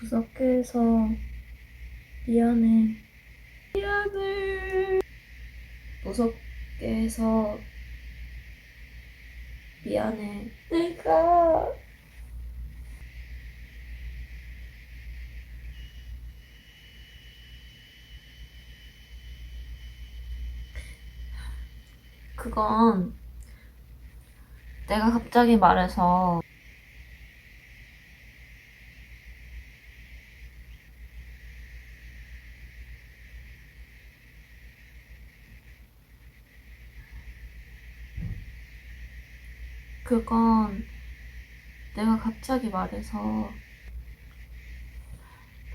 무섭게 해서 미안해. 미안해. 무섭게 해서 미안해. 내가 그건 내가 갑자기 말해서 그건 내가 갑자기 말해서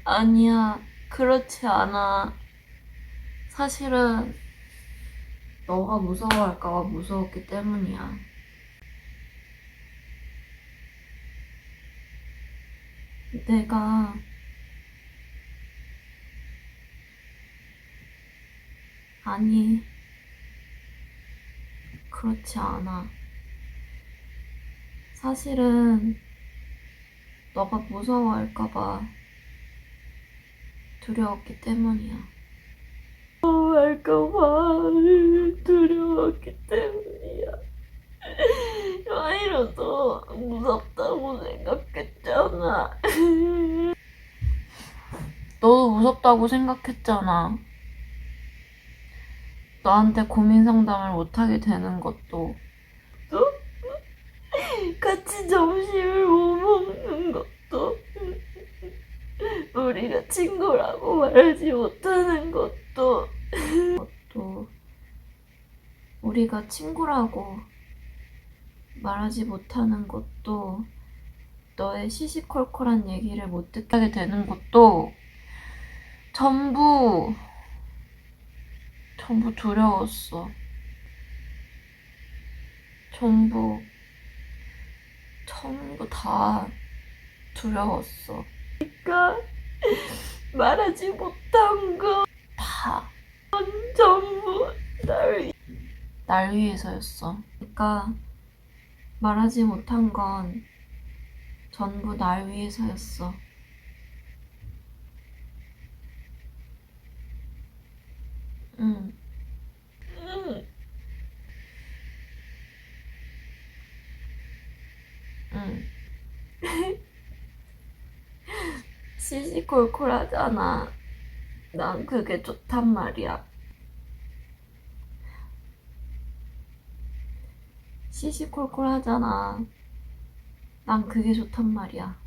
아니야 그렇지 않아. 사실은 너가 무서워할까봐 무서웠기 때문이야. 내가 아니 그렇지 않아 사실은 너가 무서워할까봐 두려웠기 때문이야. 무서워할까봐 두려웠기 때문이야. 와이로도 무섭다고 생각했잖아. 너도 무섭다고 생각했잖아. 너한테 고민 상담을 못하게 되는 것도. 같이 점심을 못 먹는 것도 우리가 친구라고 말하지 못하는 것도 것도 우리가 친구라고 말하지 못하는 것도 너의 시시콜콜한 얘기를 못 듣게 되는 것도 전부 전부 두려웠어. 전부 전부 다 두려웠어. 내가 말하지 못한 거 다 전부 날, 위- 날 위해서였어. 그러니까 말하지 못한 건 전부 날 위해서였어. 응. 응. 응. 시시콜콜하잖아. 난 그게 좋단 말이야. 시시콜콜하잖아. 난 그게 좋단 말이야.